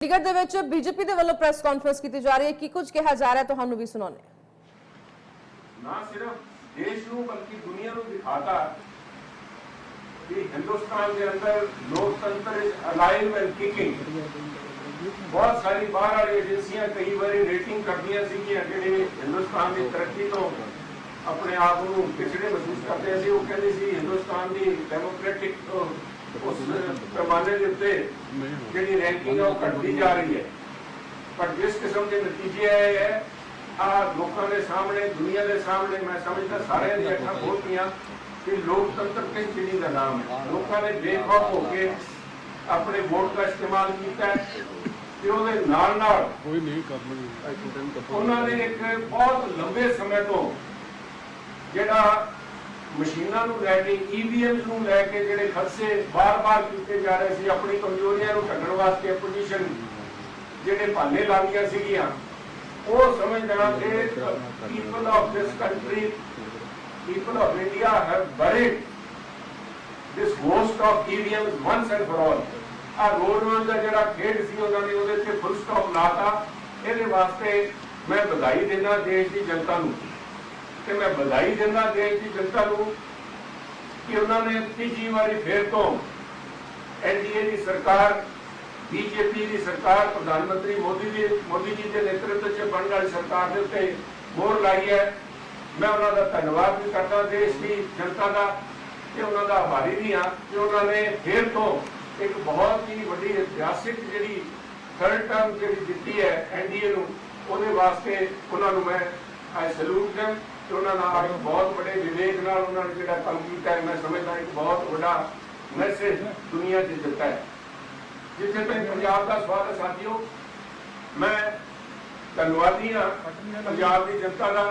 ਚੰਡੀਗੜ੍ਹ ਦੇ ਵਿੱਚ ਬੀਜੇਪੀ ਦੇ ਵੱਲੋਂ ਪ੍ਰੈਸ ਕਾਨਫਰੰਸ ਕੀਤੀ ਜਾ ਰਹੀ ਹੈ। ਕੀ ਕੁਝ ਕਿਹਾ ਜਾ ਰਿਹਾ ਤੁਹਾਨੂੰ ਵੀ ਸੁਣਾਉਂਦੇ ਨਾ ਸਿਰਫ ਦੇਸ਼ ਨੂੰ, ਬਲਕਿ ਦੁਨੀਆ ਨੂੰ ਦਿਖਾਤਾ ਕਿ ਹਿੰਦੁਸਤਾਨ ਦੇ ਅੰਦਰ ਲੋਕਤੰਤਰ ਇਜ਼ ਅਲਾਈਵ ਐਂਡ ਕਿਕਿੰਗ ਬਹੁਤ ਸਾਰੀ ਬਾਹਰ ਵਾਲੀ ਏਜੰਸੀਆਂ ਕਈ ਵਾਰੀ ਰੇਟਿੰਗ ਕਰਦੀਆਂ ਸੀ ਕਿ ਜਿਹੜੇ ਹਿੰਦੁਸਤਾਨ ਦੀ ਤਰੱਕੀ ਤੋਂ ਆਪਣੇ ਆਪ ਨੂੰ ਪਿਛੜੇ ਮਹਿਸੂਸ ਕਰਦੇ ਸੀ। ਉਹ ਕਹਿੰਦੇ ਸੀ, ਹਿੰਦੁਸਤਾਨ ਦੀ ਡੈਮੋਕ੍ਰੈਟਿਕ ਉਸ ਪੈਮਾਨੇ ਦੇ ਉੱਤੇ ਜਿਹੜੀ ਰੈਂਕਿੰਗ ਹੈ ਉਹ ਘਟਦੀ ਜਾ ਰਹੀ ਹੈ। ਪਰ ਜਿਸ ਕਿਸਮ ਦੇ ਨਤੀਜੇ ਆਏ ਹੈ ਆ ਲੋਕਾਂ ਦੇ ਸਾਹਮਣੇ ਦੁਨੀਆ ਦੇ ਸਾਹਮਣੇ ਮੈਂ ਸਮਝਦਾ ਸਾਰਿਆਂ ਦੀ ਅੱਖਾਂ ਖੋਲ੍ਹਤੀਆਂ ਕਿ ਲੋਕਤੰਤਰ ਕਿਸ ਚੀਜ਼ ਦਾ ਨਾਮ ਹੈ। ਲੋਕਾਂ ਨੇ ਬੇਖੌਫ ਹੋ ਕੇ ਆਪਣੇ ਵੋਟ ਦਾ ਇਸਤੇਮਾਲ ਕੀਤਾ ਤੇ ਉਹਦੇ ਨਾਲ ਨਾਲ ਕੋਈ ਨਹੀਂ ਕਰਨਗੇ ਉਹਨਾਂ ਨੇ ਇੱਕ ਬਹੁਤ ਲੰਬੇ ਸਮੇਂ ਤੋਂ ਜਿਹੜਾ ਮਸ਼ੀਨਾਂ ਨੂੰ ਲੈ ਕੇ ਈਵੀਐਮ ਨੂੰ ਲੈ ਕੇ ਜਿਹੜੇ ਖਦਸ਼ੇ ਬਾਰ-ਬਾਰ ਕੀਤੇ ਜਾ ਰਹੇ ਸੀ ਆਪਣੀ ਕਮਜ਼ੋਰੀਆਂ ਨੂੰ ਢੱਕਣ ਵਾਸਤੇ ਆਪੋਜੀਸ਼ਨ ਜਿਹੜੇ ਭਾਨੇ ਲਾਉਂਦੀਆਂ ਸੀਗੀਆਂ ਉਹ ਸਮਝਣਾ ਕਿ people of this country people of India have buried this ghost of EVMs once and for all. ਆ ਰੋਡਵੇਜ਼ ਦਾ ਜਿਹੜਾ ਖੇਡ ਸੀ ਉਹਨਾਂ ਨੇ ਉਹਦੇ ਤੇ ਫੁੱਲ ਸਟਾਪ ਲਾਤਾ। ਇਹਦੇ ਵਾਸਤੇ ਮੈਂ ਵਧਾਈ ਦਿੰਦਾ ਦੇਸ਼ ਦੀ ਜਨਤਾ ਨੂੰ। ਤੇ ਮੈਂ ਵਧਾਈ ਦਿੰਦਾ ਦੇਸ਼ ਦੀ ਜਨਤਾ ਨੂੰ ਕਿ ਉਹਨਾਂ ਨੇ ਤੀਜੀ ਵਾਰੀ ਫੇਰ ਤੋਂ ਐਨਡੀਏ ਦੀ ਸਰਕਾਰ, ਬੀਜੇਪੀ ਦੀ ਸਰਕਾਰ, ਪ੍ਰਧਾਨ ਮੰਤਰੀ ਮੋਦੀ ਜੀ ਮੋਦੀ ਜੀ ਦੇ ਨੇਤਰਤਵ 'ਚ ਬਣਨ ਵਾਲੀ ਸਰਕਾਰ ਦੇ ਉੱਤੇ ਮੋਹਰ ਲਾਈ ਹੈ। ਮੈਂ ਉਹਨਾਂ ਦਾ ਧੰਨਵਾਦ ਵੀ ਕਰਦਾ, ਦੇਸ਼ ਦੀ ਜਨਤਾ ਦਾ ਤੇ ਉਹਨਾਂ ਦਾ ਆਭਾਰੀ ਵੀ ਹਾਂ ਕਿ ਉਹਨਾਂ ਨੇ ਫੇਰ ਤੋਂ ਇੱਕ ਬਹੁਤ ਹੀ ਵੱਡੀ ਇਤਿਹਾਸਿਕ ਜਿਹੜੀ ਥਰਡ ਟਰਮ ਜਿਹੜੀ ਦਿੱਤੀ ਹੈ ਐਨਡੀਏ ਨੂੰ, ਉਹਦੇ ਵਾਸਤੇ ਉਹਨਾਂ ਨੂੰ ਮੈਂ ਆਈ ਸਲੂਟ them ਤੇ ਉਹਨਾਂ ਨਾਲ ਇੱਕ ਬਹੁਤ ਵੱਡੇ ਵਿਵੇਕ ਨਾਲ ਉਹਨਾਂ ਨੇ ਜਿਹੜਾ ਕੰਮ ਕੀਤਾ ਹੈ, ਮੈਂ ਸਮਝਦਾ ਇੱਕ ਬਹੁਤ ਵੱਡਾ ਮੈਸੇਜ ਦੁਨੀਆ 'ਚ ਦਿੱਤਾ ਹੈ। ਜਿੱਥੇ ਤੱਕ ਪੰਜਾਬ ਦਾ ਸਵਾਲ ਹੈ ਸਾਥੀਓ, ਮੈਂ ਧੰਨਵਾਦੀ ਹਾਂ ਪੰਜਾਬ ਦੀ ਜਨਤਾ ਦਾ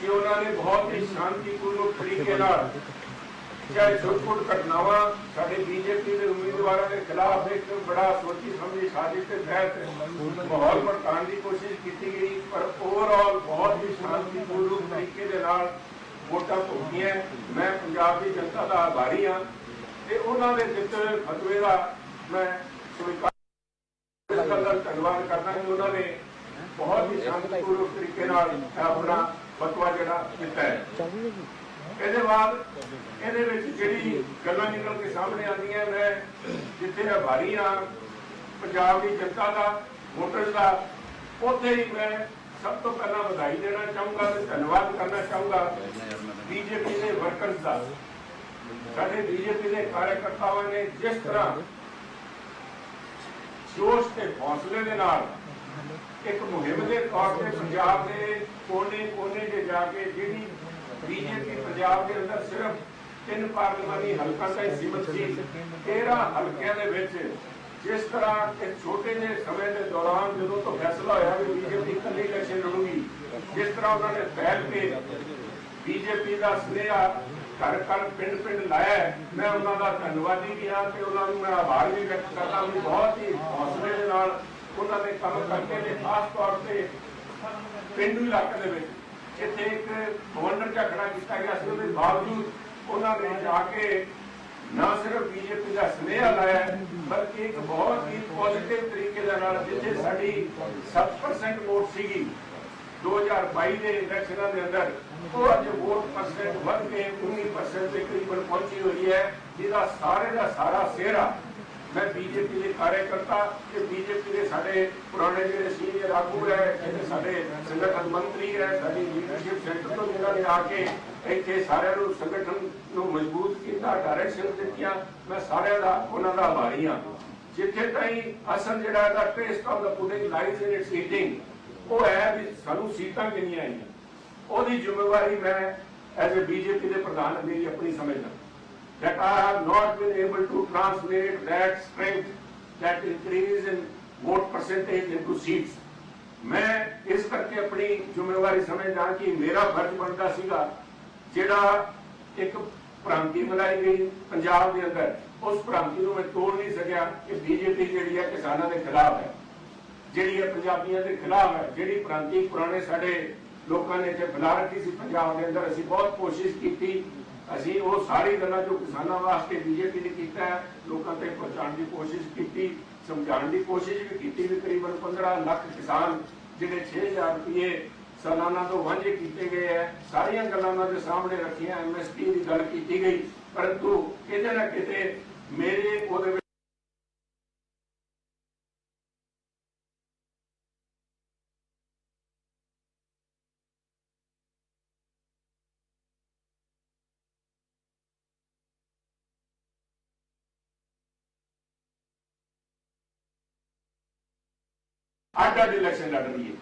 ਕਿ ਉਹਨਾਂ ਨੇ ਬਹੁਤ ਹੀ ਸ਼ਾਂਤੀਪੂਰਵਕ ਤਰੀਕੇ ਨਾਲ ਚਾਹੇ ਛੋਟ-ਛੋਟ ਘਟਨਾਵਾਂ ਸਾਡੇ ਬੀਜੇਪੀ ਦੇ ਉਮੀਦਵਾਰਾਂ ਦੇ ਖਿਲਾਫ ਇੱਕ ਬੜਾ ਸੋਚੀ ਸਮਝੀ ਸਾਜ਼ਿਸ਼ ਦੇ ਤਹਿਤ ਮਾਹੌਲ ਭੜਕਾਉਣ ਦੀ ਕੋਸ਼ਿਸ਼ ਕੀਤੀ ਗਈ, ਪਰ ਓਵਰਆਲ ਬਹੁਤ ਹੀ ਸ਼ਾਂਤੀਪੂਰਵਕ ਤਰੀਕੇ ਦੇ ਨਾਲ ਵੋਟਾਂ ਭੁਗਤੀਆਂ ਮੈਂ ਪੰਜਾਬ ਦੀ ਜਨਤਾ ਦਾ ਆਭਾਰੀ ਹਾਂ ਤੇ ਉਹਨਾਂ ਦੇ ਦਿੱਤੇ ਫਤਵੇ ਦਾ ਮੈਂ ਸਵੀਕਾਰ ਦਾ ਧੰਨਵਾਦ ਕਰਦਾ ਕਿ ਉਹਨਾਂ ਨੇ ਬਹੁਤ ਹੀ ਸ਼ਾਂਤੀਪੂਰਵਕ ਤਰੀਕੇ ਨਾਲ ਆਪਣਾ ਫਤਵਾ ਜਿਹੜਾ ਦਿੱਤਾ ਹੈ। ਇਹਦੇ ਬਾਅਦ ਇਹਦੇ ਵਿੱਚ ਜਿਹੜੀ ਗੱਲਾਂ ਨਿਕਲ ਕੇ ਸਾਹਮਣੇ ਆਉਂਦੀਆਂ ਮੈਂ ਜਿੱਥੇ ਆਭਾਰੀ ਹਾਂ ਪੰਜਾਬ ਦੀ ਜਨਤਾ ਦਾ, ਵੋਟਰ ਦਾ, ਉੱਥੇ ਹੀ ਮੈਂ ਸਭ ਤੋਂ ਪਹਿਲਾਂ ਵਧਾਈ ਦੇਣਾ ਚਾਹੂੰਗਾ ਤੇ ਧੰਨਵਾਦ ਕਰਨਾ ਚਾਹੂੰਗਾ ਬੀਜੇਪੀ ਦੇ ਵਰਕਰਸ ਦਾ। ਸਾਡੇ ਬੀਜੇਪੀ ਦੇ ਕਾਰਜਕਰਤਾਵਾਂ ਨੇ ਜਿਸ ਤਰ੍ਹਾਂ ਜੋਸ਼ ਤੇ ਹੌਸਲੇ ਦੇ ਨਾਲ ਇੱਕ ਮੁਹਿੰਮ ਦੇ ਤੌਰ ਤੇ ਪੰਜਾਬ ਦੇ ਕੋਨੇ ਕੋਨੇ 'ਚ ਜਾ ਕੇ ਜਿਹੜੀ ਬੀਜੇਪੀ ਪੰਜਾਬ ਦੇ ਅੰਦਰ ਸਿਰਫ ਤਿੰਨ ਪਾਰਲੀਮਾਨੀ ਹਲਕਾ ਤੱਕ ਸੀਮਤ ਸੀ। 13 ਹਲਕਿਆਂ ਦੇ ਵਿੱਚ ਜਿਸ ਤਰ੍ਹਾਂ ਇੱਕ ਛੋਟੇ ਜਿਹੇ ਸਮੇਂ ਦੇ ਦੌਰਾਨ ਜਦੋਂ ਤੋਂ ਫੈਸਲਾ ਹੋਇਆ ਕਿ ਬੀਜੇਪੀ ਇਕੱਲੀ ਇਲੈਕਸ਼ਨ ਲੜੂਗੀ, ਜਿਸ ਤਰ੍ਹਾਂ ਉਹਨਾਂ ਨੇ ਫੈਲ ਕੇ ਬੀਜੇਪੀ ਦਾ ਸੁਨੇਹਾ ਘਰ ਘਰ ਪਿੰਡ ਪਿੰਡ ਲਾਇਆ ਮੈਂ ਉਹਨਾਂ ਦਾ ਧੰਨਵਾਦੀ ਵੀ ਹਾਂ ਤੇ ਉਹਨਾਂ ਨੂੰ ਮੈਂ ਆਭਾਰ ਵੀ ਵਿਅਕਤ ਕਰਦਾ ਵੀ ਬਹੁਤ ਹੀ ਹੌਸਲੇ ਦੇ ਨਾਲ ਉਹਨਾਂ ਨੇ ਕੰਮ ਕਰਕੇ ਨੇ ਖਾਸ ਤੌਰ ਤੇ ਪਿੰਡੂ ਇਲਾਕੇ ਦੇ ਵਿੱਚ ਜਿੱਥੇ ਇੱਕ ਗਵਰਨਰ ਝਗੜਾ ਕੀਤਾ ਗਿਆ ਸੀ, ਉਹਦੇ ਬਾਵਜੂਦ ਉਹਨਾਂ ਨੇ ਜਾ ਕੇ ਨਾ ਸਿਰਫ ਬੀਜੇਪੀ ਦਾ ਸੁਨੇਹਾ ਲਾਇਆ, ਬਲਕਿ ਇੱਕ ਬਹੁਤ ਹੀ ਪੋਜ਼ਿਟਿਵ ਤਰੀਕੇ ਦੇ ਨਾਲ ਜਿੱਥੇ ਸਾਡੀ 7% ਵੋਟ ਸੀਗੀ 2022 ਦੇ ਇਲੈਕਸ਼ਨਾਂ ਦੇ ਅੰਦਰ, ਉਹ ਅੱਜ ਵੋਟ ਪਰਸੈਂਟ ਵੱਧ ਕੇ 19% ਦੇ ਕਰੀਬਨ ਪਹੁੰਚੀ ਹੋਈ ਹੈ, ਜਿਹਦਾ ਸਾਰੇ ਦਾ ਸਾਰਾ ਸਿਹਰਾ ਮੈਂ ਬੀਜੇਪੀ ਦੇ ਕਾਰਜਕਰਤਾ ਤੇ ਬੀਜੇਪੀ ਦੇ ਸਾਡੇ ਪੁਰਾਣੇ ਜਿਹੜੇ ਸੀਨੀਅਰ ਆਗੂ ਹੈ, ਜਿਹੜੇ ਸਾਡੇ ਸੰਗਠਨ ਮੰਤਰੀ ਹੈ, ਸਾਡੀ ਲੀਡਰਸ਼ਿਪ ਸੈਂਟਰ ਤੋਂ ਜਿਨ੍ਹਾਂ ਨੇ ਆ ਕੇ ਇੱਥੇ ਸਾਰਿਆਂ ਨੂੰ ਸੰਗਠਨ ਨੂੰ ਮਜ਼ਬੂਤ ਕੀਤਾ ਡਾਇਰੈਕਸ਼ਨ ਦਿੱਤੀਆਂ, ਮੈਂ ਸਾਰਿਆਂ ਦਾ, ਉਹਨਾਂ ਦਾ ਆਭਾਰੀ ਹਾਂ। ਜਿੱਥੇ ਤਾਈਂ ਅਸਲ ਜਿਹੜਾ ਇਹਦਾ taste of the pudding lies in its eating ਉਹ ਹੈ ਵੀ ਸਾਨੂੰ ਸੀਟਾਂ ਕਿੰਨੀਆਂ ਆਈਆਂ। ਉਹਦੀ ਜ਼ਿੰਮੇਵਾਰੀ ਮੈਂ ਐਜ਼ ਅ ਬੀਜੇਪੀ ਦੇ ਪ੍ਰਧਾਨ ਮੇਰੀ ਆਪਣੀ ਸਮਝਦਾ। That I have not been able to translate that strength, that increase in vote percentage into seats. ਮੈਂ ਇਸ ਕਰਕੇ ਆਪਣੀ ਜ਼ਿੰਮੇਵਾਰੀ ਸਮਝਦਾ ਕਿ ਮੇਰਾ ਫਰਜ਼ ਬਣਦਾ ਸੀਗਾ ਜਿਹੜਾ ਇੱਕ ਪ੍ਰਾਂਤੀ ਬਣਾਈ ਗਈ ਪੰਜਾਬ ਦੇ ਅੰਦਰ ਉਸ ਪ੍ਰਾਂਤੀ ਨੂੰ ਮੈਂ ਤੋੜ ਨਹੀਂ ਸਕਿਆ ਕਿ ਬੀਜੇਪੀ ਜਿਹੜੀ ਹੈ ਕਿਸਾਨਾਂ ਦੇ ਖਿਲਾਫ ਹੈ ਜਿਹੜੀ ਹੈ ਪੰਜਾਬੀਆਂ ਦੇ ਖਿਲਾਫ ਹੈ ਜਿਹੜੀ ਪ੍ਰਾਂਤੀ ਪੁਰਾਣੇ ਸਾਡੇ ਲੋਕਾਂ ਨੇ ਇੱਥੇ ਬੁਲਾ ਰੱਖੀ ਸੀ ਪੰਜਾਬ ਦੇ ਅੰਦਰ ਅਸੀਂ ਬਹੁਤ ਕੋਸ਼ਿਸ਼ ਕੀਤੀ ਅਸੀਂ ਉਹ ਸਾਰੀ ਗੱਲਾਂ ਜੋ ਕਿਸਾਨਾਂ ਵਾਸਤੇ ਬੀਜੇਪੀ ਨੇ ਕੀਤਾ ਹੈ, ਲੋਕਾਂ ਤੱਕ ਪਹੁੰਚਾਉਣ ਦੀ ਕੋਸ਼ਿਸ਼ ਕੀਤੀ, ਸਮਝਾਉਣ ਦੀ ਕੋਸ਼ਿਸ਼ ਵੀ ਕੀਤੀ ਵੀ ਕਰੀਬਨ 15 ਲੱਖ ਕਿਸਾਨ ਜਿਹੜੇ 6000 ਰੁਪਏ ਸਾਲਾਨਾ ਤੋਂ ਵਾਂਝੇ ਕੀਤੇ ਗਏ ਹੈ। ਸਾਰੀਆਂ ਗੱਲਾਂ ਉਹਨਾਂ ਦੇ ਸਾਹਮਣੇ ਰੱਖੀਆਂ ਐਮਐਸਪੀ ਦੀ ਗੱਲ ਕੀਤੀ ਗਈ, ਪਰੰਤੂ ਕਿਤੇ ਨਾ ਕਿਤੇ ਮੇਰੇ ਉਹਦੇ ਅੱਡ ਅੱਡ ਇਲੈਕਸ਼ਨ ਲੜ ਰਹੀ ਹੈ।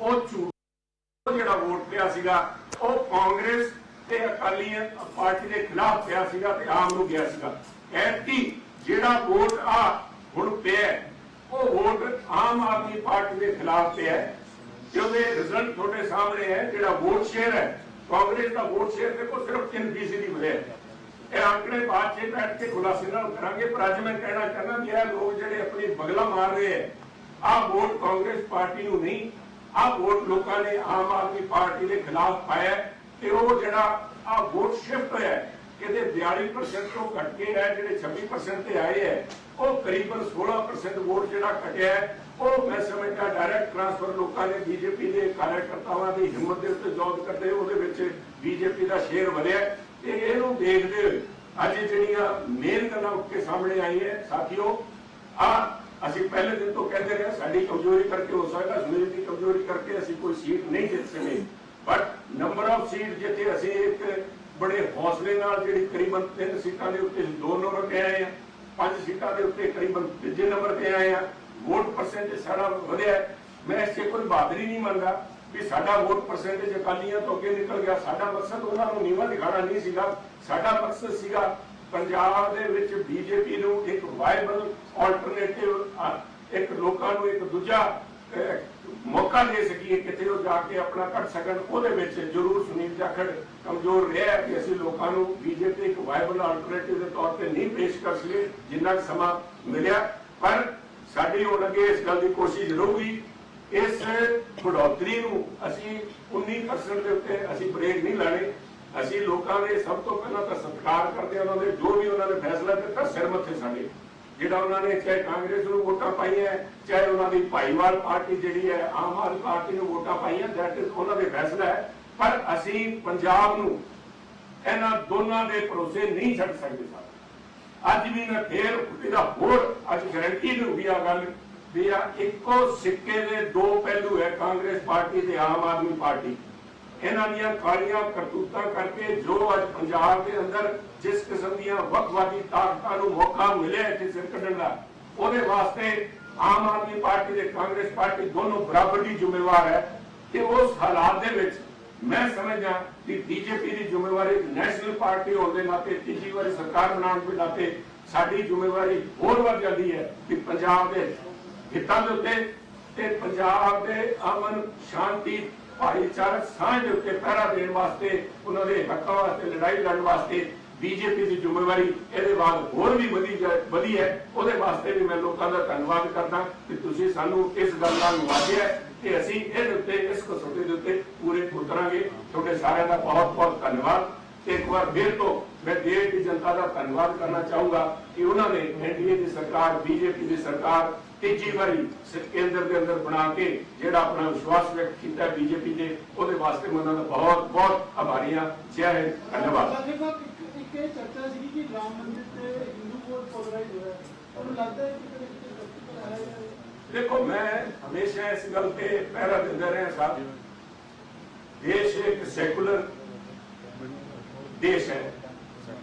ਉਹ ਝੂਠ ਜਿਹੜਾ ਵੋਟ ਪਿਆ ਸੀਗਾ, ਉਹ ਕਾਂਗਰਸ ਤੇ ਅਕਾਲੀ ਪਾਰਟੀ ਦੇ ਖਿਲਾਫ ਪਿਆ ਸੀਗਾ ਤੇ ਆਮ ਨੂੰ ਗਿਆ ਸੀਗਾ। ਐਤਕੀ ਜਿਹੜਾ ਵੋਟ ਆ ਹੁਣ ਪਿਆ ਉਹ ਵੋਟ ਆਮ ਆਦਮੀ ਪਾਰਟੀ ਦੇ ਖਿਲਾਫ ਪਿਆ ਹੈ। ਰਿਜ਼ਲਟ ਤੁਹਾਡੇ ਸਾਹਮਣੇ ਹੈ, ਜਿਹੜਾ ਵੋਟ ਸ਼ੇਅਰ ਹੈ, ਕਾਂਗਰਸ ਦਾ ਵੋਟ ਸ਼ੇਅਰ ਦੇਖੋ, ਸਿਰਫ 3% ਹੀ ਵਧਿਆ। ਇਹ ਆંકੜੇ ਬਾਅਦ 'ਚ ਬੈਠ ਕੇ ਖੁਲਾਸੇ ਨਾਲ ਕਰਾਂਗੇ, ਪਰ ਅੱਜ ਮੈਂ ਕਹਿਣਾ ਚਾਹੁੰਦਾ ਵੀ ਇਹ ਲੋਕ ਜਿਹੜੇ ਆਪਣੀ ਬਗਲਾ ਮਾਰ ਰਹੇ ਹੈ ਆਹ ਵੋਟ ਕਾਂਗਰਸ ਪਾਰਟੀ ਨੂੰ ਨਹੀਂ ਆਹ ਵੋਟ ਲੋਕਾਂ ਨੇ ਆਮ ਆਦਮੀ ਪਾਰਟੀ ਦੇ ਖਿਲਾਫ ਪਾਇਆ ਤੇ ਉਹ ਜਿਹੜਾ ਆਹ ਵੋਟ ਸ਼ਿਫਟ ਹੋਇਆ ਕਿਤੇ 42% ਤੋਂ ਘਟ ਕੇ ਹੈ, ਜਿਹੜੇ 26% ਤੇ ਆਏ ਹੈ, ਉਹ ਕਰੀਬਨ 16% ਵੋਟ ਜਿਹੜਾ ਘਟਿਆ ਉਹ ਮੈਂ ਸਮਝਦਾ ਡਾਇਰੈਕਟ ਟ੍ਰਾਂਸਫਰ ਲੋਕਾਂ ਨੇ ਬੀਜੇਪੀ ਦੇ ਕਾਰਜਕਰਤਾਵਾਂ ਦੀ ਹਿੰਮਤ ਦੇ ਉੱਤੇ ਜ਼ੋਰ ਕਰਦੇ ਉਹਦੇ ਵਿੱਚ ਬੀਜੇਪੀ ਦਾ ਸ਼ੇਅਰ ਵਧਿਆ ਤੇ ਇਹਨੂੰ ਦੇਖਦੇ ਹੋਏ ਅੱਜ ਜਿਹੜੀਆਂ ਮੇਨ ਗੱਲਾਂ ਉੱਠ ਸਾਹਮਣੇ ਆਈ ਹੈ, ਸਾਥੀਓ, ਆ ਅਸੀਂ ਪਹਿਲੇ ਦਿਨ ਤੋਂ ਕਹਿੰਦੇ ਰਹੇ ਸਾਡੀ ਕਮਜ਼ੋਰੀ ਕਰਕੇ ਹੋ ਸਕਦਾ ਸੁਨੀਲ ਦੀ ਕਮਜ਼ੋਰੀ ਕਰਕੇ ਅਸੀਂ ਕੋਈ ਸੀਟ ਨਹੀਂ ਜਿੱਤ ਸਕੇ। ਬਟ ਨੰਬਰ ਆਫ ਸੀਟ ਜਿੱਥੇ ਅਸੀਂ ਇੱਕ ਬੜੇ ਹੌਸਲੇ ਨਾਲ ਜਿਹੜੀ ਕਰੀਬਨ ਤਿੰਨ ਸੀਟਾਂ ਦੇ ਉੱਤੇ ਦੋ ਨੰਬਰ ਤੇ ਆਏ ਆ ਪੰਜ ਸੀਟਾਂ ਦੇ ਉੱਤੇ ਕਰੀਬਨ ਤੀਜੇ ਨੰਬਰ ਤੇ ਆਏ ਆ ਵੋਟ ਪਰਸੈਂਟੇਜ ਸਾਡਾ ਵਧਿਆ ਮੈਂ ਇਸ 'ਚ ਕੋਈ ਬਹਾਦਰੀ ਨਹੀਂ ਮੰਨਦਾ ਵੀ ਸਾਡਾ ਵੋਟ ਪਰਸੈਂਟੇਜ ਅਕਾਲੀਆਂ ਤੋਂ ਅੱਗੇ ਨਿਕਲ ਗਿਆ। ਸਾਡਾ ਮਕਸਦ ਉਹਨਾਂ ਨੂੰ ਨੀਵਾਂ ਦਿਖਾਣਾ ਨਹੀਂ ਸੀਗਾ। ਸਾਡਾ ਮਕਸਦ ਸੀਗਾ ਪੰਜਾਬ ਦੇ ਵਿੱਚ ਬੀਜੇਪੀ ਨੂੰ ਇੱਕ ਵਾਇਬਲ ਆਲਟਰਨੇਟਿਵ ਇੱਕ ਲੋਕਾਂ ਨੂੰ ਇੱਕ ਦੂਜਾ ਮੌਕਾ ਦੇ ਸਕੀਏ, ਕਿਤੇ ਉਹ ਜਾ ਕੇ ਆਪਣਾ ਘਟ ਸਕਣ, ਉਹਦੇ ਵਿੱਚ ਜ਼ਰੂਰ ਸੁਨੀਲ ਜਾਖੜ ਕਮਜ਼ੋਰ ਰਿਹਾ ਕਿ ਅਸੀਂ ਲੋਕਾਂ ਨੂੰ ਬੀਜੇਪੀ ਇੱਕ ਵਾਇਬਲ ਆਲਟਰਨੇਟਿਵ ਦੇ ਤੌਰ ਤੇ ਨਹੀਂ ਪੇਸ਼ ਕਰ ਸਕੇ ਜਿੰਨਾ ਸਮਾਂ ਮਿਲਿਆ। ਪਰ ਸਾਡੀ ਹੁਣ ਅੱਗੇ ਇਸ ਗੱਲ ਦੀ ਕੋਸ਼ਿਸ਼ ਰਹੂਗੀ। ਇਸ ਬੜੋਤਰੀ ਨੂੰ ਅਸੀਂ 19% ਦੇ ਉੱਤੇ ਅਸੀਂ ਬ੍ਰੇਕ ਨਹੀਂ ਲਾਣੇ। ਅਸੀਂ ਲੋਕਾਂ ਦੇ ਸਭ ਤੋਂ ਪਹਿਲਾਂ ਤਾਂ ਸਤਿਕਾਰ ਕਰਦੇ ਹਾਂ ਉਹਨਾਂ ਦੇ, ਜੋ ਵੀ ਉਹਨਾਂ ਨੇ ਫੈਸਲਾ ਦਿੱਤਾ ਸਿਰ ਮੱਥੇ ਸਾਡੇ। ਜਿਹੜਾ ਉਹਨਾਂ ਨੇ ਚਾਹੇ ਕਾਂਗਰਸ ਨੂੰ ਵੋਟਾਂ ਪਾਈਆਂ ਚਾਹੇ ਉਹਨਾਂ ਦੀ ਭਾਈਵਾਲ ਪਾਰਟੀ ਜਿਹੜੀ ਹੈ, ਆਮ ਆਦਮੀ ਪਾਰਟੀ ਨੂੰ ਵੋਟਾਂ ਪਾਈਆਂ ਦੈਟ ਇਜ਼ ਉਹਨਾਂ ਦੇ ਫੈਸਲਾ ਹੈ। ਪਰ ਅਸੀਂ ਪੰਜਾਬ ਨੂੰ ਇਹਨਾਂ ਦੋਨਾਂ ਦੇ ਭਰੋਸੇ ਨਹੀਂ ਛੱਡ ਸਕਦੇ ਸਾਹਿਬ ਅੱਜ ਵੀ ਮੈਂ ਫੇਰ ਇਹਦਾ ਹੋਰ ਅੱਜ ਗਾਰੰਟੀ ਨੂੰ ਵੀ ਆ ਗੱਲ ਵੀ ਆ, ਇੱਕੋ ਸਿੱਕੇ ਦੇ ਦੋ ਪਹਿਲੂ ਹੈ ਕਾਂਗਰਸ ਪਾਰਟੀ ਤੇ ਆਮ ਆਦਮੀ ਪਾਰਟੀ। ਇਹਨਾਂ ਦੀਆਂ ਕਾਲੀਆਂ ਕਰਤੂਤਾਂ ਕਰਕੇ ਜੋ ਅੱਜ ਪੰਜਾਬ ਦੇ ਅੰਦਰ ਜਿਸ ਕਿਸਮ ਦੀਆਂ ਵੱਖਵਾਦੀ ਤਾਕਤਾਂ ਨੂੰ ਮੌਕਾ ਮਿਲਿਆ ਇੱਥੇ ਕੱਢਣ ਦਾ, ਉਹਦੇ ਵਾਸਤੇ ਆਮ ਆਦਮੀ ਪਾਰਟੀ ਤੇ ਕਾਂਗਰਸ ਪਾਰਟੀ ਦੋਨੋਂ ਬਰਾਬਰ ਦੀ ਜ਼ਿੰਮੇਵਾਰ ਹੈ ਕਿ ਉਸ ਹਾਲਾਤ ਦੇ ਵਿੱਚ ਮੈਂ ਸਮਝਦਾ ਕਿ ਬੀਜੇਪੀ ਦੀ ਜ਼ਿੰਮੇਵਾਰੀ ਨੈਸ਼ਨਲ ਪਾਰਟੀ ਹੋਣ ਦੇ ਨਾਤੇ, ਤੀਜੀ ਵਾਰੀ ਸਰਕਾਰ ਬਣਾਉਣ ਦੇ ਨਾਤੇ ਸਾਡੀ ਜ਼ਿੰਮੇਵਾਰੀ ਹੋਰ ਵੱਧ ਜਾਂਦੀ ਹੈ ਕਿ ਪੰਜਾਬ ਦੇ ਹਿੱਤਾਂ ਦੇ ਉੱਤੇ ਤੇ ਪੰਜਾਬ ਦੇ ਅਮਨ, ਸ਼ਾਂਤੀ ਭਾਈਚਾਰਕ ਸਾਂਝ ਦੇ ਉੱਤੇ ਪਹਿਰਾ ਦੇਣ ਵਾਸਤੇ, ਉਹਨਾਂ ਦੇ ਹੱਕਾਂ ਵਾਸਤੇ, ਲੜਾਈ ਲੜਨ ਵਾਸਤੇ ਬੀਜੇਪੀ ਦੀ ਜ਼ਿੰਮੇਵਾਰੀ ਇਹਦੇ ਬਾਅਦ ਹੋਰ ਵੀ ਵਧੀ ਵਧੀ ਹੈ। ਉਹਦੇ ਵਾਸਤੇ ਵੀ ਮੈਂ ਲੋਕਾਂ ਦਾ ਧੰਨਵਾਦ ਕਰਦਾ ਕਿ ਤੁਸੀਂ ਸਾਨੂੰ ਇਸ ਗੱਲ ਨਾਲ ਨਵਾਜਿਆ ਹੈ ਅਸੀਂ ਇਹਦੇ ਉੱਤੇ, ਇਸ ਕਸੌਟੀ ਦੇ ਉੱਤੇ ਪੂਰੇ ਉਤਰਾਂਗੇ। ਤੁਹਾਡੇ ਸਾਰਿਆਂ ਦਾ ਬਹੁਤ ਬਹੁਤ ਧੰਨਵਾਦ। ਤੇ ਇੱਕ ਵਾਰ ਫਿਰ ਤੋਂ ਮੈਂ ਦੇਸ਼ ਦੀ ਜਨਤਾ ਦਾ ਧੰਨਵਾਦ ਕਰਨਾ ਚਾਹੂੰਗਾ ਕਿ ਉਹਨਾਂ ਨੇ ਐਨਡੀਏ ਦੀ ਸਰਕਾਰ, ਬੀਜੇਪੀ ਦੀ ਸਰਕਾਰ ਤੀਜੀ ਵਾਰੀ ਕੇਂਦਰ ਦੇ ਅੰਦਰ ਬਣਾ ਕੇ ਜਿਹੜਾ ਆਪਣਾ ਵਿਸ਼ਵਾਸ ਵਿਅਕਤ ਕੀਤਾ ਬੀਜੇਪੀ ਦੇ ਉਹਦੇ ਵਾਸਤੇ ਮੈਂ ਉਹਨਾਂ ਦਾ ਬਹੁਤ ਬਹੁਤ ਆਭਾਰੀ ਹਾਂ। ਜੈ ਹਿੰਦ ਧੰਨਵਾਦ। ਸਾਡੇ ਕੋਲ ਇੱਕ ਇੱਕ ਇਹ ਚਰਚਾ ਸੀ ਕਿ ਰਾਮ ਮੰਦਿਰ ਤੇ ਹਿੰਦੂ ਵੋਟ ਪੋਲਰਾਈਜ਼ ਹੋਇਆ। ਹੈ। ਤੁਹਾਨੂੰ ਲੱਗਦਾ ਹੈ ਕਿ ਕਿਤੇ ਨਾ ਕਿਤੇ ਗਲਤੀ ਤਾਂ ਹੈ ਜਾਂ ਨਹੀਂ? ਦੇਖੋ ਮੈਂ ਹਮੇਸ਼ਾ ਇਸ ਗੱਲ ਤੇ ਪਹਿਰਾ ਦਿੰਦਾ ਰਿਹਾ ਸਾਹਿਬ ਦੇਸ਼ ਇੱਕ ਸੈਕੂਲਰ ਦੇਸ਼ ਹੈ।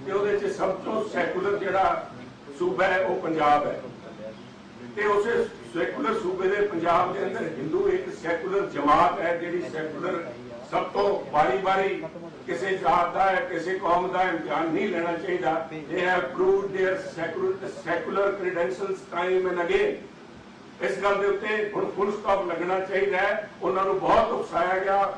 ਤੇ ਉਹਦੇ ਚ ਸਭ ਤੋਂ ਸੈਕੂਲਰ ਜਿਹੜਾ ਸੂਬਾ ਹੈ ਉਹ ਪੰਜਾਬ ਹੈ। ਤੇ ਉਸੇ ਸੈਕੂਲਰ ਸੂਬੇ ਦੇ ਪੰਜਾਬ ਦੇ ਅੰਦਰ ਹਿੰਦੂ ਇੱਕ ਸੈਕੂਲਰ ਜਮਾਤ ਹੈ ਜਿਹੜੀ ਸੈਕੂਲਰ ਸਭ ਤੋਂ ਬਾਰੀ-ਬਾਰੀ ਕਿਸੇ ਜਾਤ ਦਾ ਹੈ ਕਿਸੇ ਕੌਮ ਦਾ ਇਮਤਿਹਾਨ ਨਹੀਂ ਲੈਣਾ ਚਾਹੀਦਾ they have proved their secular secular credentials time and again ਇਸ ਗੱਲ ਦੇ ਉੱਤੇ ਹੁਣ ਫੁੱਲ ਸਟਾਪ ਲੱਗਣਾ ਚਾਹੀਦਾ ਹੈ ਉਹਨਾਂ ਨੂੰ ਬਹੁਤ ਉਕਸਾਇਆ ਗਿਆ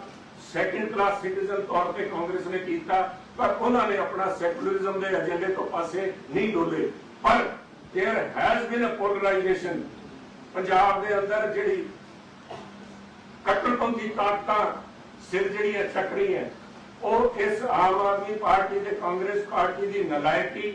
ਸੈਕੰਡ ਕਲਾਸ ਸਿਟੀਜ਼ਨ ਤੌਰ ਤੇ ਕਾਂਗਰਸ ਨੇ ਕੀਤਾ ਪਰ ਉਹਨਾਂ ਨੇ ਆਪਣਾ ਸੈਕੂਲਰਿਜ਼ਮ ਦੇ ਏਜੰਡੇ ਤੋਂ ਪਾਸੇ ਨਹੀਂ ਡੋਲੇ ਪਰ there has been a polarisation Punjab ਦੇ ਅੰਦਰ ਜਿਹੜੀ ਕੱਟੜਪੰਥੀ ਤਾਕਤਾਂ ਸਿਰ ਜਿਹੜੀਆਂ ਚੱਕ ਰਹੀਆਂ ਉਹ ਇਸ ਆਮ ਆਦਮੀ ਪਾਰਟੀ ਤੇ ਕਾਂਗਰਸ ਪਾਰਟੀ ਦੀ ਨਲਾਇਕੀ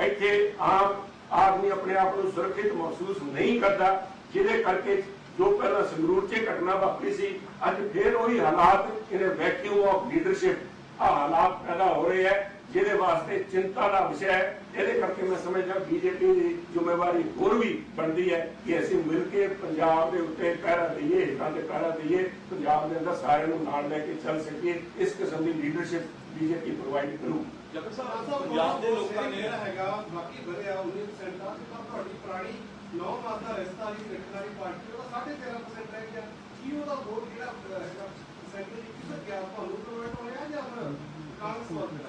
ਇੱਥੇ ਆਮ ਆਦਮੀ ਆਪਣੇ ਆਪ ਨੂੰ ਸੁਰੱਖਿਅਤ ਮਹਿਸੂਸ ਨਹੀਂ ਕਰਦਾ ਜਿਹਦੇ ਕਰਕੇ ਜੋ ਪਹਿਲਾਂ ਸੰਗਰੂਰ 'ਚ ਘਟਨਾ ਵਾਪਰੀ ਸੀ ਅੱਜ ਫੇਰ ਉਹੀ ਹਾਲਾਤ ਇਹਨੇ ਵੈਕਿਊਮ ਆਫ ਲੀਡਰਸ਼ਿਪ ਆ ਹਾਲਾਤ ਪੈਦਾ ਹੋ ਰਹੇ ਹੈ ਜਿਹਦੇ ਵਾਸਤੇ ਚਿੰਤਾ ਦਾ ਵਿਸ਼ਾ ਹੈ। ਇਹਦੇ ਕਰਕੇ ਮੈਂ ਸਮਝਦਾ ਬੀਜੇਪੀ ਦੀ ਜ਼ਿੰਮੇਵਾਰੀ ਹੋਰ ਵੀ ਬਣਦੀ ਹੈ ਕਿ ਅਸੀਂ ਮਿਲ ਕੇ ਪੰਜਾਬ ਦੇ ਉੱਤੇ ਪਹਿਰਾ ਦਈਏ ਹਿੱਤਾਂ ਤੇ ਪਹਿਰਾ ਦਈਏ ਪੰਜਾਬ ਦੇ ਅੰਦਰ ਸਾਰਿਆਂ ਨੂੰ ਨਾਲ ਲੈ ਕੇ ਚੱਲ ਸਕੀਏ। ਇਸ ਕਿਸਮ ਦੀ ਲੀਡਰਸ਼ਿਪ ਬੀਜੇਪੀ ਪ੍ਰੋਵਾਈਡ ਕਰੂ। ਜਗਤ ਸਾਹਿਬ, ਪੰਜਾਬ ਦੇ ਲੋਕਾਂ ਨੇ ਹੈਗਾ ਬਾਕੀ ਵਧਿਆ 19% ਦਾ ਤੇ ਪਰ ਤੁਹਾਡੀ ਪੁਰਾਣੀ ਨੌ ਮਾਤਾ ਰਿਸ਼ਤਾ ਦੀ ਸਿੱਖਾਰੀ ਪਾਰਟੀ ਉਹਦਾ 13.5% ਰਹਿ ਗਿਆ। ਕੀ ਉਹਦਾ ਵੋਟ ਜਿਹੜਾ ਹੈਗਾ ਸੈਂਟਰ ਕਿੱਥੇ ਗਿਆ ਤੁਹਾਨੂੰ ਪ੍ਰੋਵਾਈਡ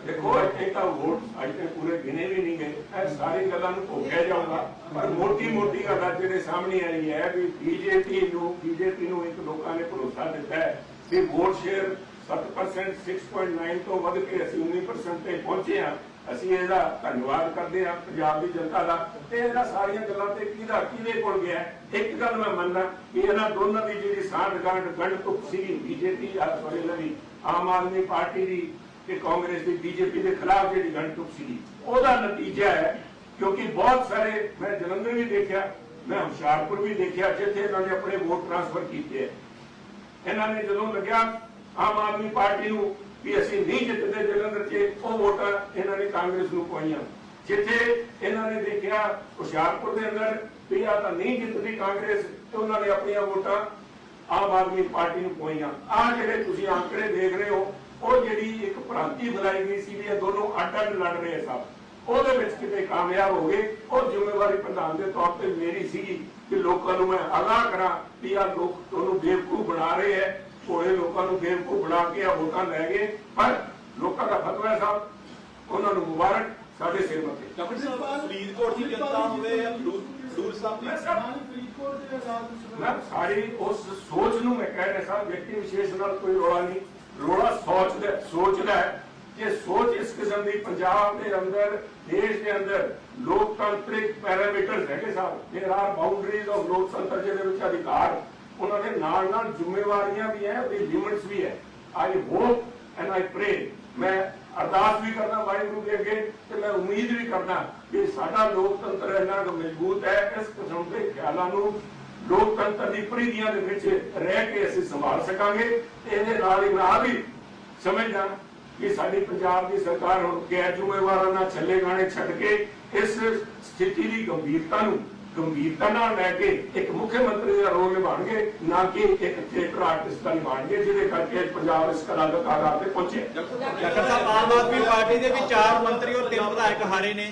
ਦੇਖੋ, ਇੱਥੇ ਤਾਂ ਵੋਟ ਅੱਜ ਤੱਕ ਪੂਰੇ ਗਿਣੇ ਵੀ ਨਹੀਂ ਗਏ। ਇਹ ਸਾਰੀ ਗੱਲਾਂ ਨੂੰ ਭੋਗਿਆ ਜਾਊਗਾ। ਪਰ ਮੋਟੀ ਮੋਟੀ ਗੱਲ ਅੱਜ ਜਿਹੜੇ ਸਾਹਮਣੇ ਆਈ ਹੈ ਵੀ ਬੀਜੇਪੀ ਨੂੰ ਬੀਜੇਪੀ ਨੂੰ ਇੱਕ ਲੋਕਾਂ ਨੇ ਭਰੋਸਾ ਦਿੱਤਾ ਹੈ ਕਿ ਵੋਟ ਸ਼ੇਅਰ 7% 6.9 ਤੋਂ ਵੱਧ ਕੇ ਅਸੀਂ 19% ਤੇ ਪਹੁੰਚੇ ਹਾਂ। ਅਸੀਂ ਇਹਦਾ ਧੰਨਵਾਦ ਕਰਦੇ ਹਾਂ ਪੰਜਾਬ ਦੀ ਜਨਤਾ ਦਾ ਤੇ ਇਹਨਾਂ ਸਾਰੀਆਂ ਗੱਲਾਂ ਤੇ ਕਿਹਦਾ ਕਿਹਦੇ ਕੋਲ ਗਿਆ? ਇੱਕ ਗੱਲ ਮੈਂ ਮੰਨਦਾ ਕਿ ਇਹਨਾਂ ਦੋਨਾਂ ਦੀ ਜਿਹੜੀ ਸਾਂਝ ਗੰਢ ਗੰਢ ਤੁਕ ਸੀ ਬੀਜੇਪੀ ਆ ਸੋਰੀ ਲਵੀ ਆਮ ਆਦਮੀ ਪਾਰਟੀ ਦੀ ਕਿ ਕਾਂਗਰਸ ਦੀ, ਬੀਜੇਪੀ ਦੇ ਖਿਲਾਫ ਜਿਹੜੀ ਗੰਢ ਤੁਕ ਸੀ ਉਹਦਾ ਨਤੀਜਾ ਹੈ, ਕਿਉਂਕਿ ਬਹੁਤ ਸਾਰੇ ਮੈਂ ਜਲੰਧਰ ਵੀ ਦੇਖਿਆ, ਮੈਂ ਹੁਸ਼ਿਆਰਪੁਰ ਵੀ ਦੇਖਿਆ, ਜਿੱਥੇ ਇਹਨਾਂ ਨੇ ਆਪਣੇ ਵੋਟ ਟ੍ਰਾਂਸਫਰ ਕੀਤੇ ਹੈ। ਇਹਨਾਂ ਨੇ ਜਦੋਂ ਲੱਗਿਆ ਆਮ ਆਦਮੀ ਪਾਰਟੀ ਨੂੰ ਵੀ ਅਸੀਂ ਨਹੀਂ ਜਿੱਤਦੇ ਜਲੰਧਰ 'ਚ ਉਹ ਵੋਟਾਂ ਇਹਨਾਂ ਨੇ ਕਾਂਗਰਸ ਨੂੰ ਪਾਈਆਂ। ਜਿੱਥੇ ਇਹਨਾਂ ਨੇ ਦੇਖਿਆ ਹੁਸ਼ਿਆਰਪੁਰ ਦੇ ਅੰਦਰ ਵੀ ਆ ਤਾਂ ਨਹੀਂ ਜਿੱਤਦੀ ਕਾਂਗਰਸ ਤੇ ਉਹਨਾਂ ਨੇ ਆਪਣੀਆਂ ਵੋਟਾਂ ਆਮ ਆਦਮੀ ਪਾਰਟੀ ਨੂੰ ਪਾਈਆਂ। ਆ ਜਿਹੜੇ ਤੁਸੀਂ ਆંકੜੇ ਦੇਖ ਰਹੇ ਹੋ, ਉਹ ਜਿਹੜੀ ਇੱਕ ਭ੍ਰਾਂਤੀ ਫੈਲਾਈ ਗਈ ਸੀ ਵੀ ਇਹ ਦੋਨੋਂ ਅੱਡ ਅੱਡ ਲੜ ਰਹੇ ਸਭ ਉਹਦੇ ਵਿੱਚ ਕਿਤੇ ਕਾਮਯਾਬ ਹੋ ਗਏ। ਉਹ ਜ਼ਿੰਮੇਵਾਰੀ ਪ੍ਰਧਾਨ ਦੇ ਤੌਰ ਤੇ ਮੇਰੀ ਸੀਗੀ ਕਿ ਲੋਕਾਂ ਨੂੰ ਮੈਂ ਆਗਾਹ ਕਰਾਂ ਵੀ ਆ ਲੋਕ ਤੁਹਾਨੂੰ ਬੇਵਕੂਫ ਬਣਾ ਰਹੇ ਐ ਭੋਲੇ ਲੋਕਾਂ ਨੂੰ ਬੇਵਕੂਫ ਬਣਾ ਕੇ ਆ ਵੋਟਾਂ ਲੈ ਗਏ। ਪਰ ਲੋਕਾਂ ਦਾ ਫਤਵਾ ਹੈ ਸਾਹਿਬ ਉਹਨਾਂ ਨੂੰ ਮੁਬਾਰਕ ਸਾਡੇ ਸਿਰ ਮੱਥੇ। ਜਗਤ ਸਾਹਿਬ ਫਰੀਦਕੋਟ ਦੀ ਜਨਤਾ ਹੋਵੇ ਜਾਂ ਖਡੂਰ ਖਡੂਰ ਸਾਹਿਬ ਦੀ ਮੈਂ ਸਭ ਨਾਲ ਹੀ ਫਰੀਦਕੋਟ ਦੇ ਆਜ਼ਾਦ ਮੈਂ ਸਾਰੀ ਉਸ ਸੋਚ ਨੂੰ ਮੈਂ ਕਹਿ ਰਿਹਾ ਸਾਂ ਵਿਅਕਤੀ ਵਿਸ਼ੇਸ਼ ਨਾਲ ਕੋਈ ਰੋਲਾ ਨਹੀਂ। ਰੋਲਾ ਸੋਚ ਦਾ ਸੋਚ ਦਾ ਕਿ ਸੋਚ ਇਸ ਕਿਸਮ ਦੀ ਪੰਜਾਬ ਦੇ ਅੰਦਰ ਦੇਸ਼ ਦੇ ਅੰਦਰ ਲੋਕਤੰਤਰਿਕ ਪੈਰਾਮੀਟਰਸ ਹੈਗੇ ਸਾਹਿਬ। ਦੇਰ ਆਰ ਬਾਉਂਡਰੀਜ਼ ਆਫ ਲੋਕਤੰਤਰ ਜਿਹਦੇ ਵਿੱਚ ਅਧਿਕਾਰ ਉਹਨਾਂ ਦੇ ਨਾਲ ਨਾਲ ਜ਼ਿੰਮੇਵਾਰੀਆਂ ਵੀ ਹੈ, ਉਹਦੀ ਲਿਮਿਟਸ ਵੀ ਹੈ। ਆਈ ਹੋਪ ਐਂਡ ਆਈ ਪ੍ਰੇ ਮੈਂ ਅਰਦਾਸ ਵੀ ਕਰਦਾ ਵਾਹਿਗੁਰੂ ਦੇ ਅੱਗੇ ਤੇ ਮੈਂ ਉਮੀਦ ਵੀ ਕਰਦਾ ਕਿ ਸਾਡਾ ਲੋਕਤੰਤਰ ਇੰਨਾ ਮਜ਼ਬੂਤ ਹੈ, ਇਸ ਕਿਸਮ ਦੇ ਖਿਆਲਾਂ ਨੂੰ ਲੋਕਤੰਤਰ ਦੀ ਪ੍ਰੀਤੀਆਂ ਦੇ ਵਿੱਚ ਰਹਿ ਕੇ ਅਸੀਂ ਸੰਭਾਲ ਸਕਾਂਗੇ ਤੇ ਇਹਦੇ ਨਾਲ ਹੀ ਮੈਂ ਵੀ ਸਮਝਦਾ ਕਿ ਸਾਡੀ ਪੰਜਾਬ ਦੀ ਸਰਕਾਰ ਹੁਣ ਗੈਰ ਜ਼ਿੰਮੇਵਾਰਾਂ ਨਾਲ ਛੱਲੇ ਗਾਣੇ ਛੱਡ ਕੇ ਇਸ ਸਥਿਤੀ ਦੀ ਗੰਭੀਰਤਾ ਨੂੰ ਗੰਭੀਰਤਾ ਨਾਲ ਲੈ ਕੇ ਇੱਕ ਮੁੱਖ ਮੰਤਰੀ ਦਾ ਰੋਲ ਨਿਭਾਣਗੇ ਨਾ ਕਿ ਇੱਕ ਥੀਏਟਰ ਆਰਟਿਸਟ ਦਾ ਨਿਭਾਣਗੇ ਜਿਹਦੇ ਕਰਕੇ ਪੰਜਾਬ ਇਸ ਕਲਾ ਦਾ ਕਾਗਾਰ ਤੇ ਪਹੁੰਚੇ। ਜਗਤ ਸਾਹਿਬ ਆਮ ਆਦਮੀ ਪਾਰਟੀ ਦੇ ਵੀ ਚਾਰ ਮੰਤਰੀ ਔਰ ਤਿੰਨ ਵਿਧਾਇਕ ਹਾਰੇ ਨੇ।